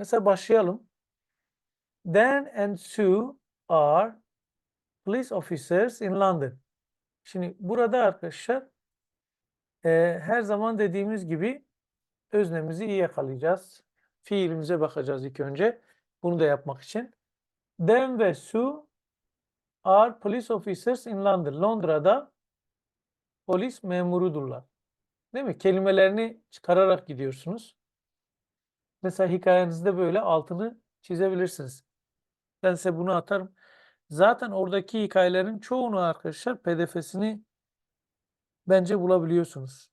Mesela başlayalım. Dan and Sue are police officers in London. Şimdi burada arkadaşlar eee, her zaman dediğimiz gibi öznemizi iyi yakalayacağız. Fiilimize bakacağız ilk önce. Bunu da yapmak için. Dan ve Sue are police officers in London. Londra'da polis memurudurlar. Değil mi? Kelimelerini çıkararak gidiyorsunuz. Mesela hikayenizde böyle altını çizebilirsiniz. Ben size bunu atarım. Zaten oradaki hikayelerin çoğunu arkadaşlar PDF'sini bence bulabiliyorsunuz.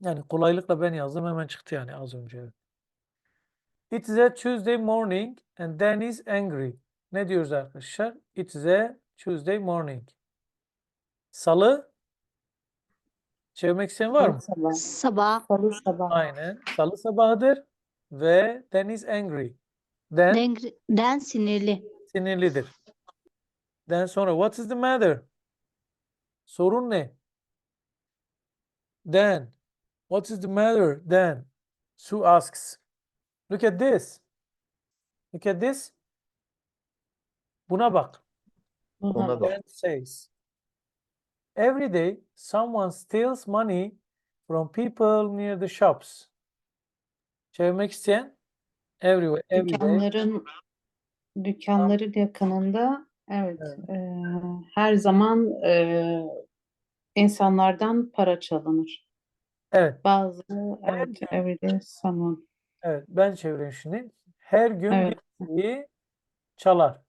Yani kolaylıkla ben yazdım hemen çıktı yani az önce. It is a Tuesday morning and Dan is angry. Ne diyoruz arkadaşlar? It is a Tuesday morning. Salı. Çevirmek isteyen var mı? Sabah. Sabah. Salı sabah. Aynen. Salı sabahıdır ve Dan is angry. Den, den sinirli. sinirlidir. Dan sonra what is the matter? Sorun ne? Dan what is the matter? Dan Sue asks. Look at this. Look at this. Buna bak. Buna Dan says. Every day someone steals money from people near the shops. Çevirmek isteyen everywhere, every day. Dükkanların dükkanların yakınında evet Evet. eee, her zaman eee, insanlardan para çalınır. Evet, Bazı evet everyday someone. evet. Ben çevireyim şimdi. Her gün Evet. birisi çalar.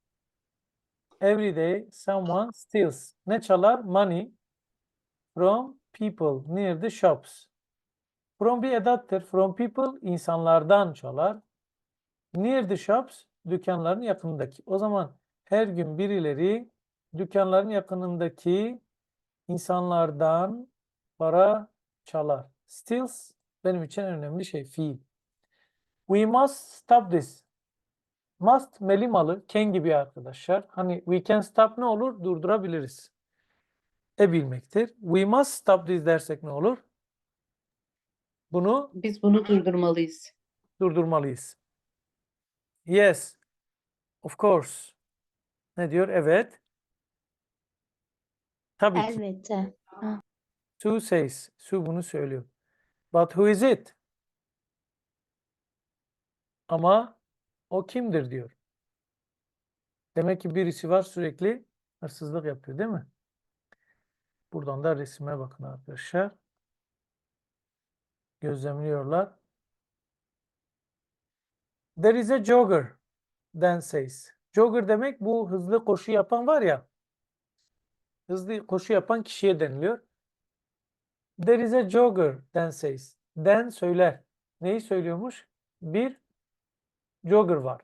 Every day someone steals. Ne çalar? Money from people near the shops. From bir edattır. From people insanlardan çalar. Near the shops dükkanların yakınındaki. O zaman her gün birileri dükkanların yakınındaki insanlardan para çalar. Steals benim için önemli şey fiil. We must stop this. Must melimalı can gibi arkadaşlar. Hani we can stop ne olur? Durdurabiliriz. E bilmektir. We must stop this dersek ne olur? Bunu Biz bunu durdurmalıyız. durdurmalıyız. Yes. Of course. Ne diyor? Evet. Tabii ki. Elbette. Sue says. Sue bunu söylüyor. But who is it? Ama o kimdir diyor. Demek ki birisi var sürekli hırsızlık yapıyor değil mi? Buradan da resime bakın arkadaşlar. Gözlemliyorlar. There is a jogger. Dan says. Jogger demek bu hızlı koşu yapan var ya. Hızlı koşu yapan kişiye deniliyor. There is a jogger. Dan says. Dan söyler. Neyi söylüyormuş? Bir jogger var.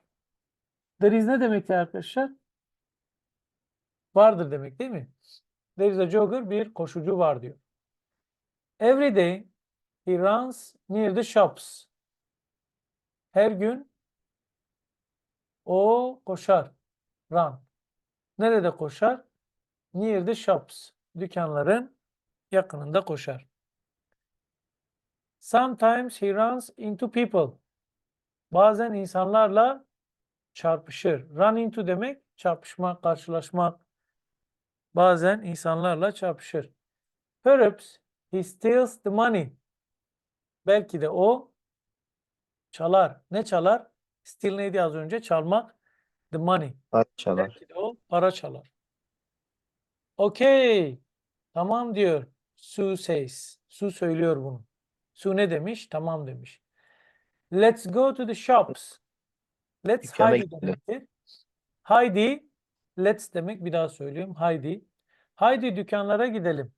There is ne demekti arkadaşlar? Vardır demek değil mi? There is a jogger. Bir koşucu var diyor. Every day he runs near the shops. Her gün o koşar. Run. Nerede koşar? Near the shops. Dükkanların yakınında koşar. Sometimes he runs into people. Bazen insanlarla çarpışır. Run into demek çarpışmak, karşılaşmak. Bazen insanlarla çarpışır. Perhaps he steals the money. Belki de o çalar. Ne çalar? Steal neydi az önce? Çalmak. The money. Parçalar. Belki de o para çalar. Okay. Tamam diyor. Sue says. Sue söylüyor bunu. Sue ne demiş? Tamam demiş. Let's go to the shops. Let's Dükkana gidelim. demektir. Haydi. Let's demek bir daha söylüyorum. Haydi. Haydi dükkanlara gidelim.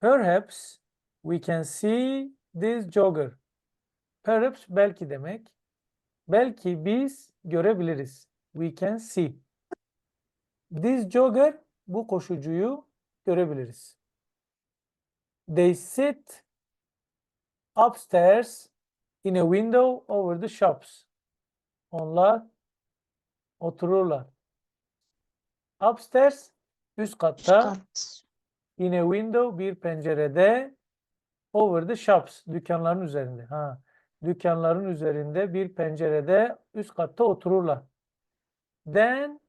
Perhaps we can see this jogger. Perhaps belki demek. Belki biz görebiliriz. We can see. This jogger bu koşucuyu görebiliriz. They sit upstairs in a window over the shops. Onlar otururlar. Upstairs üst Üst katta kat. in a window bir pencerede over the shops dükkanların üzerinde. Ha. dükkanların üzerinde bir pencerede üst katta otururlar. Dan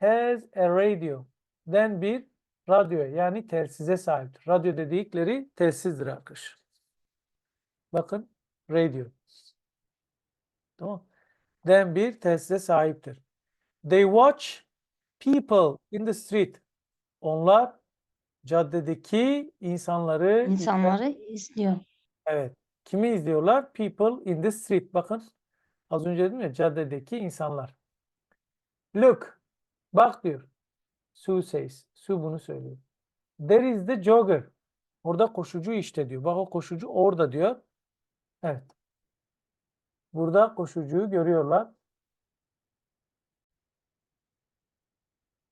has a radio. Dan bir radyo yani telsize sahiptir. Radyo dedikleri telsizdir arkadaşlar. Bakın radio. Tamam. Dan bir telsize sahiptir. They watch people in the street. Onlar caddedeki insanları İnsanları izliyor. Evet. Kimi izliyorlar? People in the street. Bakın az önce dedim ya caddedeki insanlar. Look. Bak diyor. Sue says. Sue bunu söylüyor. There is the jogger. Orada koşucu işte diyor. Bak o koşucu orada diyor. Evet. Burada koşucuyu görüyorlar.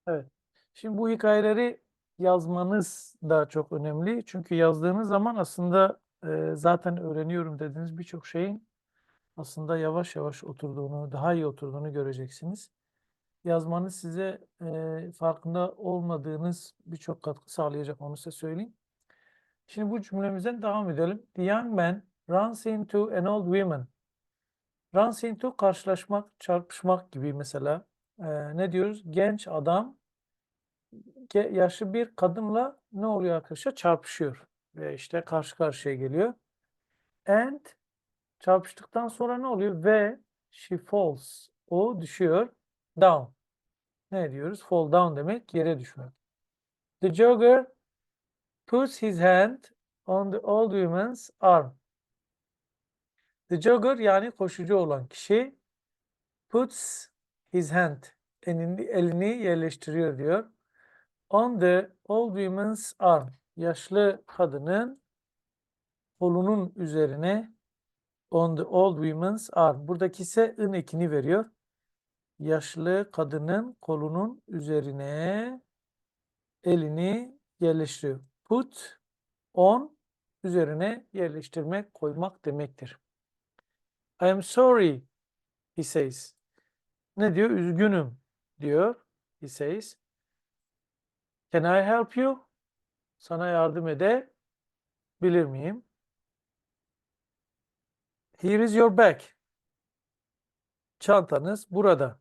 Evet. Şimdi bu hikayeleri yazmanız da çok önemli. Çünkü yazdığınız zaman aslında e, zaten öğreniyorum dediğiniz birçok şeyin aslında yavaş yavaş oturduğunu, daha iyi oturduğunu göreceksiniz. Yazmanız size e, farkında olmadığınız birçok katkı sağlayacak onu size söyleyeyim. Şimdi bu cümlemizden devam edelim. The young man runs into an old woman. Runs into karşılaşmak, çarpışmak gibi mesela. E, ne diyoruz? Genç adam yaşlı bir kadınla ne oluyor arkadaşlar? Çarpışıyor. Ve işte karşı karşıya geliyor. And çarpıştıktan sonra ne oluyor? Ve she falls. O düşüyor. Down. Ne diyoruz? Fall down demek yere düşmek. The jogger puts his hand on the old woman's arm. The jogger yani koşucu olan kişi puts his hand elini, elini yerleştiriyor diyor. On the old woman's arm. Yaşlı kadının kolunun üzerine on the old woman's arm. Buradaki ise ın ekini veriyor. Yaşlı kadının kolunun üzerine elini yerleştiriyor. Put on üzerine yerleştirmek, koymak demektir. I am sorry, he says. Ne diyor? Üzgünüm diyor. He says. Can I help you? Sana yardım edebilir miyim? Here is your bag. Çantanız burada.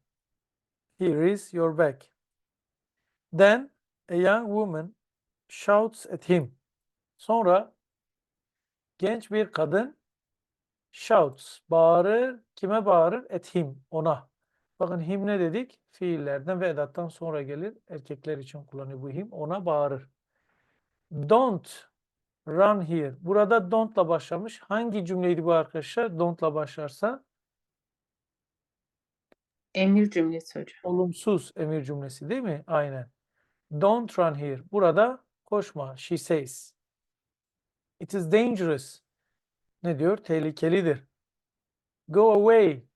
Here is your bag. Then a young woman shouts at him. Sonra genç bir kadın shouts, bağırır. Kime bağırır? At him, ona. Bakın him ne dedik? Fiillerden ve edattan sonra gelir. Erkekler için kullanıyor bu him. Ona bağırır. Don't run here. Burada don't'la başlamış. Hangi cümleydi bu arkadaşlar? Don't'la başlarsa Emir cümlesi hocam. olumsuz emir cümlesi değil mi? Aynen. Don't run here. Burada koşma. She says. It is dangerous. Ne diyor? Tehlikelidir. Go away.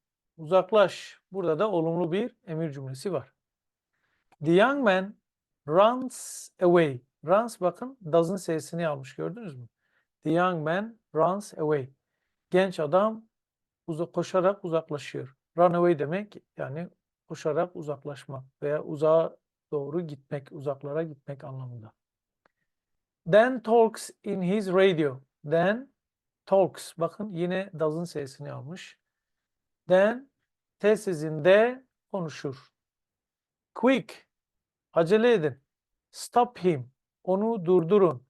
Uzaklaş. Burada da olumlu bir emir cümlesi var. The young man runs away. Runs bakın doesn't sesini almış gördünüz mü? The young man runs away. Genç adam uza koşarak uzaklaşıyor. Run away demek yani koşarak uzaklaşmak veya uzağa doğru gitmek, uzaklara gitmek anlamında. Dan talks in his radio. Dan talks. Bakın yine doesn't sesini almış. Dan telsizinde konuşur. Quick. Acele edin. Stop him. Onu durdurun.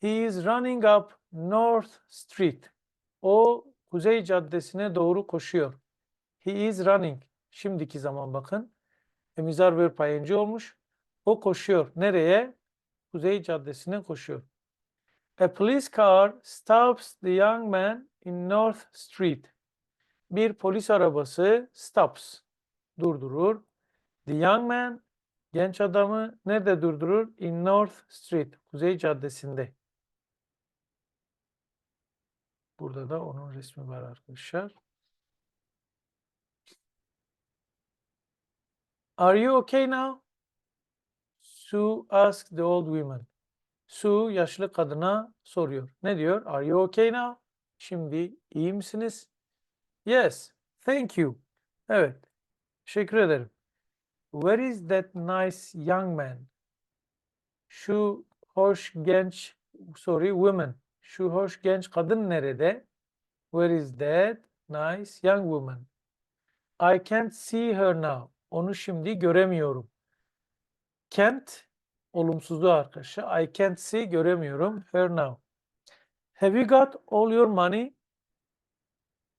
He is running up North Street. O Kuzey Caddesi'ne doğru koşuyor. He is running. Şimdiki zaman bakın. Emizar verb ing olmuş. O koşuyor. Nereye? Kuzey Caddesi'ne koşuyor. A police car stops the young man in North Street. Bir polis arabası stops. Durdurur. The young man genç adamı nerede durdurur? In North Street. Kuzey Caddesi'nde. Burada da onun resmi var arkadaşlar. Are you okay now? Sue asked the old woman. Sue yaşlı kadına soruyor. Ne diyor? Are you okay now? Şimdi iyi misiniz? Yes, thank you. Evet, teşekkür ederim. Where is that nice young man? Şu hoş genç, sorry, woman. Şu hoş genç kadın nerede? Where is that nice young woman? I can't see her now. Onu şimdi göremiyorum. Can't olumsuzluğu arkadaşlar. I can't see göremiyorum her now. Have you got all your money?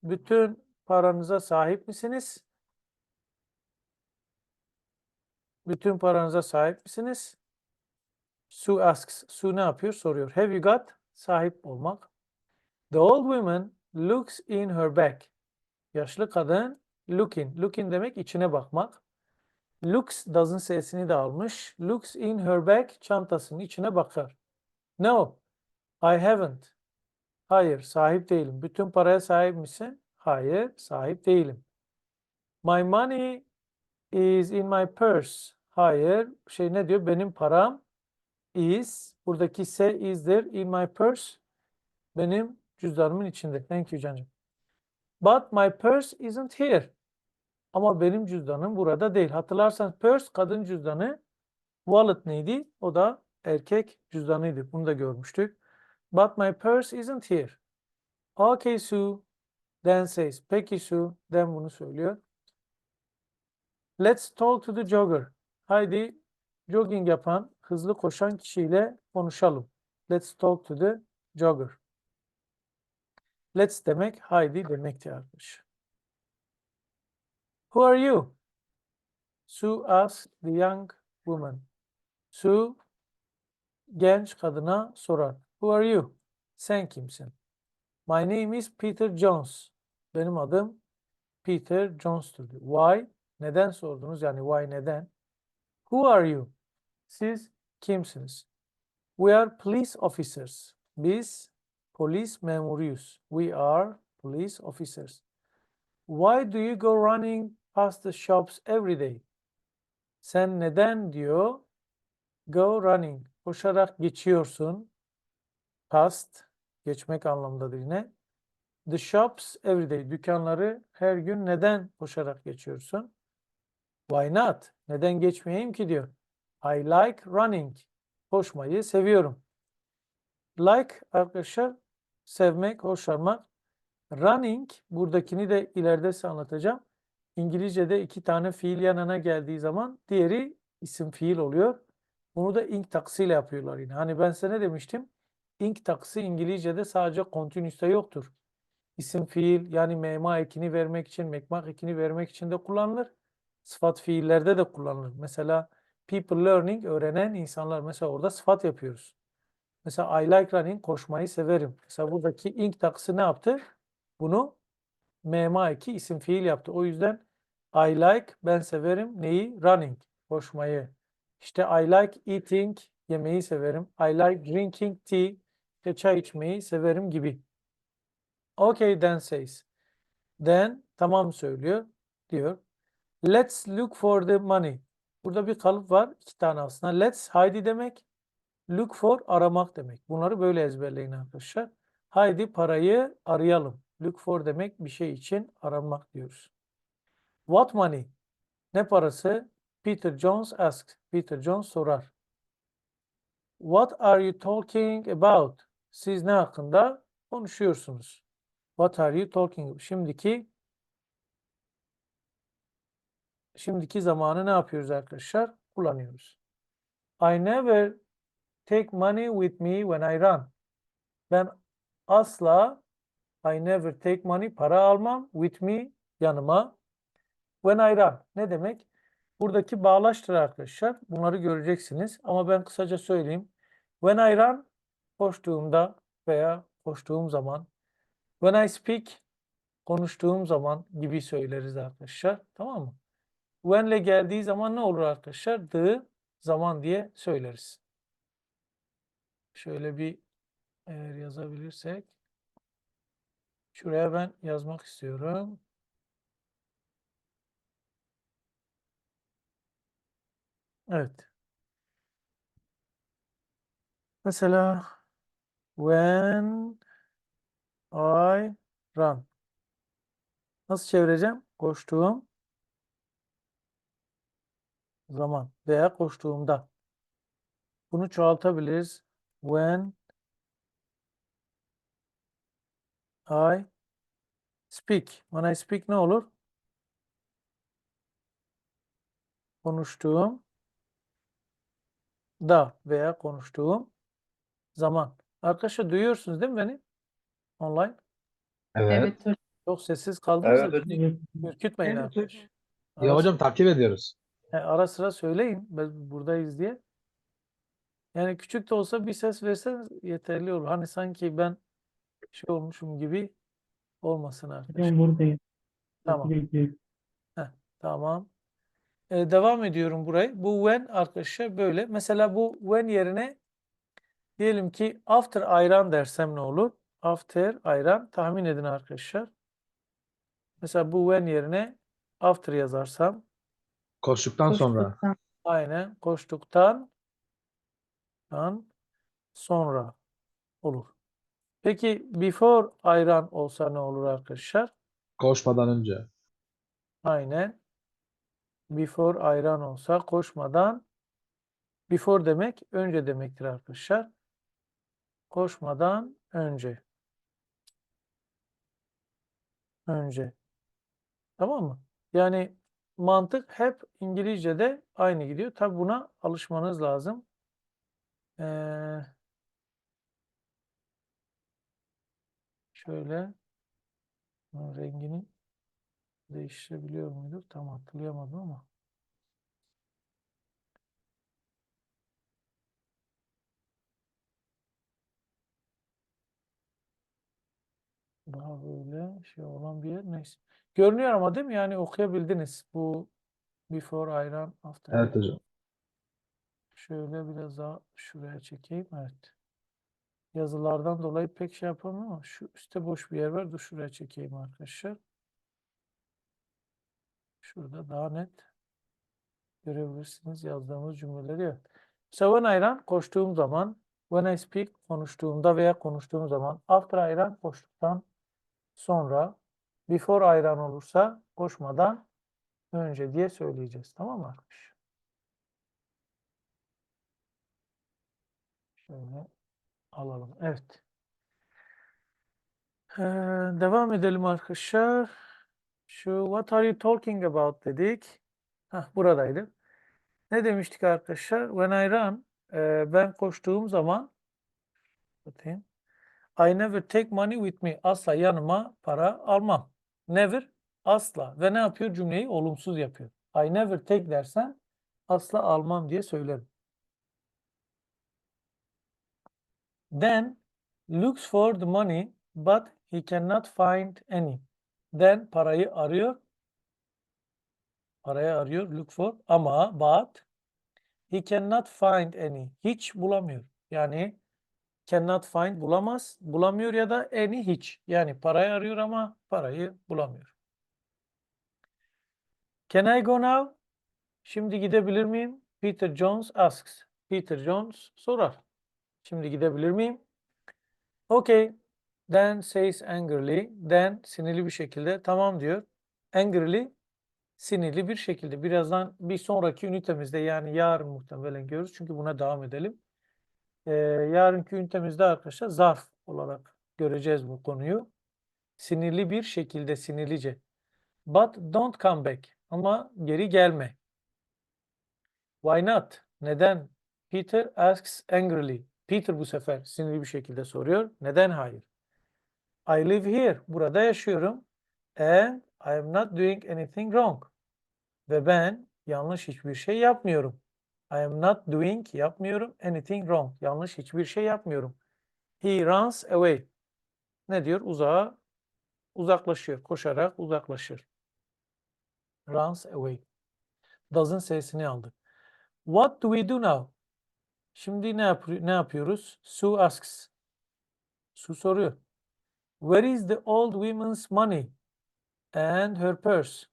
Bütün paranıza sahip misiniz? Bütün paranıza sahip misiniz? Sue asks. Sue ne yapıyor? Soruyor. Have you got? Sahip olmak. The old woman looks in her bag. Yaşlı kadın looking. Looking demek içine bakmak. Looks doesn't sesini de almış. Looks in her bag çantasının içine bakar. No, I haven't. Hayır, sahip değilim. Bütün paraya sahip misin? Hayır, sahip değilim. My money is in my purse. Hayır, şey ne diyor? Benim param is, buradaki se is'dir. In my purse, benim cüzdanımın içinde. Thank you cancım. But my purse isn't here. Ama benim cüzdanım burada değil. Hatırlarsanız purse kadın cüzdanı, wallet neydi? O da erkek cüzdanıydı. Bunu da görmüştük. But my purse isn't here. Okay Sue. Dan says. Peki Sue. Dan bunu söylüyor. Let's talk to the jogger. Haydi jogging yapan, hızlı koşan kişiyle konuşalım. Let's talk to the jogger. Let's demek haydi demekti arkadaşlar. Who are you? Sue asked the young woman. Sue genç kadına sorar. Who are you? Sen kimsin? My name is Peter Jones. Benim adım Peter Jones'tur. Why? Neden sordunuz? Yani why neden? Who are you? Siz kimsiniz? We are police officers. Biz polis memuruyuz. We are police officers. Why do you go running past the shops every day? Sen neden diyor go running koşarak geçiyorsun past geçmek anlamındadır yine. The shops every day dükkanları her gün neden koşarak geçiyorsun? Why not? Neden geçmeyeyim ki diyor. I like running. Koşmayı seviyorum. Like arkadaşlar sevmek, hoşlanmak. Running buradakini de ileride size anlatacağım. İngilizce'de iki tane fiil yanına geldiği zaman diğeri isim fiil oluyor. Bunu da ink taksıyla yapıyorlar yine. Hani ben size ne demiştim? Ink taksı İngilizce'de sadece continuous'ta yoktur. İsim fiil yani mema ekini vermek için, mekmak ekini vermek için de kullanılır. Sıfat fiillerde de kullanılır. Mesela people learning öğrenen insanlar. Mesela orada sıfat yapıyoruz. Mesela I like running koşmayı severim. Mesela buradaki ink taksı ne yaptı? Bunu mema eki isim fiil yaptı. O yüzden I like ben severim neyi? Running koşmayı. İşte I like eating yemeği severim. I like drinking tea işte çay içmeyi severim gibi. Okay then says. Then tamam söylüyor diyor. Let's look for the money. Burada bir kalıp var. iki tane aslında. Let's haydi demek. Look for aramak demek. Bunları böyle ezberleyin arkadaşlar. Haydi parayı arayalım. Look for demek bir şey için aramak diyoruz. What money? Ne parası? Peter Jones asks. Peter Jones sorar. What are you talking about? Siz ne hakkında konuşuyorsunuz? What are you talking? Şimdiki şimdiki zamanı ne yapıyoruz arkadaşlar? Kullanıyoruz. I never take money with me when I run. Ben asla I never take money para almam with me yanıma when I run. Ne demek? Buradaki bağlaçtır arkadaşlar. Bunları göreceksiniz. Ama ben kısaca söyleyeyim. When I run koştuğumda veya koştuğum zaman when I speak konuştuğum zaman gibi söyleriz arkadaşlar. Tamam mı? When'le geldiği zaman ne olur arkadaşlar? The zaman diye söyleriz. Şöyle bir eğer yazabilirsek. Şuraya ben yazmak istiyorum. Evet. Mesela when I run. Nasıl çevireceğim? Koştuğum zaman veya koştuğumda. Bunu çoğaltabiliriz. When I Speak. When I speak ne olur? Konuştuğum da veya konuştuğum zaman. Arkadaşlar duyuyorsunuz değil mi beni? Online. Evet. Çok sessiz kaldınız da Evet beni ürkütmeyin Evet arkadaş. hocam. Ara, Ya hocam takip ediyoruz. he, ara sıra söyleyin. Ben buradayız diye. Yani küçük de olsa bir ses verseniz yeterli olur. Hani sanki ben şey olmuşum gibi olmasın arkadaşlar. Hocam buradayım. Tamam. Bekliyorum. Tamam. Ee, devam ediyorum burayı. Bu when arkadaşlar böyle. Mesela bu when yerine diyelim ki after ayran dersem ne olur? After ayran. Tahmin edin arkadaşlar. Mesela bu when yerine after yazarsam Koştuktan sonra. Aynen koştuktan tan sonra olur. Peki before ayran olsa ne olur arkadaşlar? Koşmadan önce. Aynen. Before ayran olsa koşmadan before demek önce demektir arkadaşlar. Koşmadan önce. Önce. Tamam mı? Yani mantık hep İngilizce'de aynı gidiyor. Tabi buna alışmanız lazım. Ee, şöyle rengini değiştirebiliyor muyduk? Tam hatırlayamadım ama. Daha böyle şey olan bir yer neyse. Görünüyor ama değil mi? Yani okuyabildiniz. Bu before ayran after Evet ayran. hocam. Şöyle biraz daha şuraya çekeyim. Evet. Yazılardan dolayı pek şey yapamıyorum ama şu üstte boş bir yer var. Dur şuraya çekeyim arkadaşlar. Şurada daha net görebilirsiniz yazdığımız cümleleri. Evet. So when run koştuğum zaman, when I speak konuştuğumda veya konuştuğum zaman, after run koştuktan sonra, before run olursa koşmadan önce diye söyleyeceğiz. Tamam mı arkadaşlar? Şöyle alalım. Evet. Ee, devam edelim arkadaşlar. Şu what are you talking about dedik. Hah, buradaydı. Ne demiştik arkadaşlar? When I run, e, ben koştuğum zaman bakayım. I never take money with me. Asla yanıma para almam. Never, asla. Ve ne yapıyor? Cümleyi olumsuz yapıyor. I never take dersen asla almam diye söylerim. Then looks for the money but he cannot find any. Then parayı arıyor. Parayı arıyor. Look for. Ama but he cannot find any. Hiç bulamıyor. Yani cannot find bulamaz. Bulamıyor ya da any hiç. Yani parayı arıyor ama parayı bulamıyor. Can I go now? Şimdi gidebilir miyim? Peter Jones asks. Peter Jones sorar. Şimdi gidebilir miyim? Okay. Then says angrily. Then sinirli bir şekilde tamam diyor. Angrily sinirli bir şekilde. Birazdan bir sonraki ünitemizde yani yarın muhtemelen görürüz. Çünkü buna devam edelim. Ee, yarınki ünitemizde arkadaşlar zarf olarak göreceğiz bu konuyu. Sinirli bir şekilde sinirlice. But don't come back. Ama geri gelme. Why not? Neden? Peter asks angrily. Peter bu sefer sinirli bir şekilde soruyor. Neden hayır? I live here. Burada yaşıyorum. And I am not doing anything wrong. Ve ben yanlış hiçbir şey yapmıyorum. I am not doing yapmıyorum anything wrong. Yanlış hiçbir şey yapmıyorum. He runs away. Ne diyor? Uzağa uzaklaşıyor. Koşarak uzaklaşır. Runs away. Doesn't sesini aldık. What do we do now? Şimdi ne, yap ne yapıyoruz? Sue asks. Sue soruyor. Where is the old woman's money and her purse?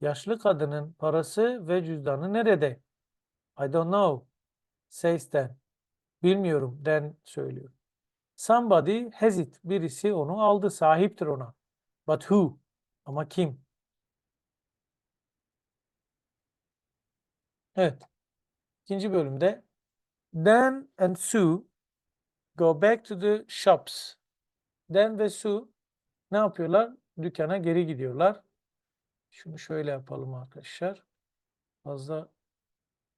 Yaşlı kadının parası ve cüzdanı nerede? I don't know. Says Dan. Bilmiyorum. Dan söylüyor. Somebody has it. Birisi onu aldı. Sahiptir ona. But who? Ama kim? Evet. İkinci bölümde Dan and Sue go back to the shops. Dan ve Sue ne yapıyorlar? dükkana geri gidiyorlar. Şunu şöyle yapalım arkadaşlar. Fazla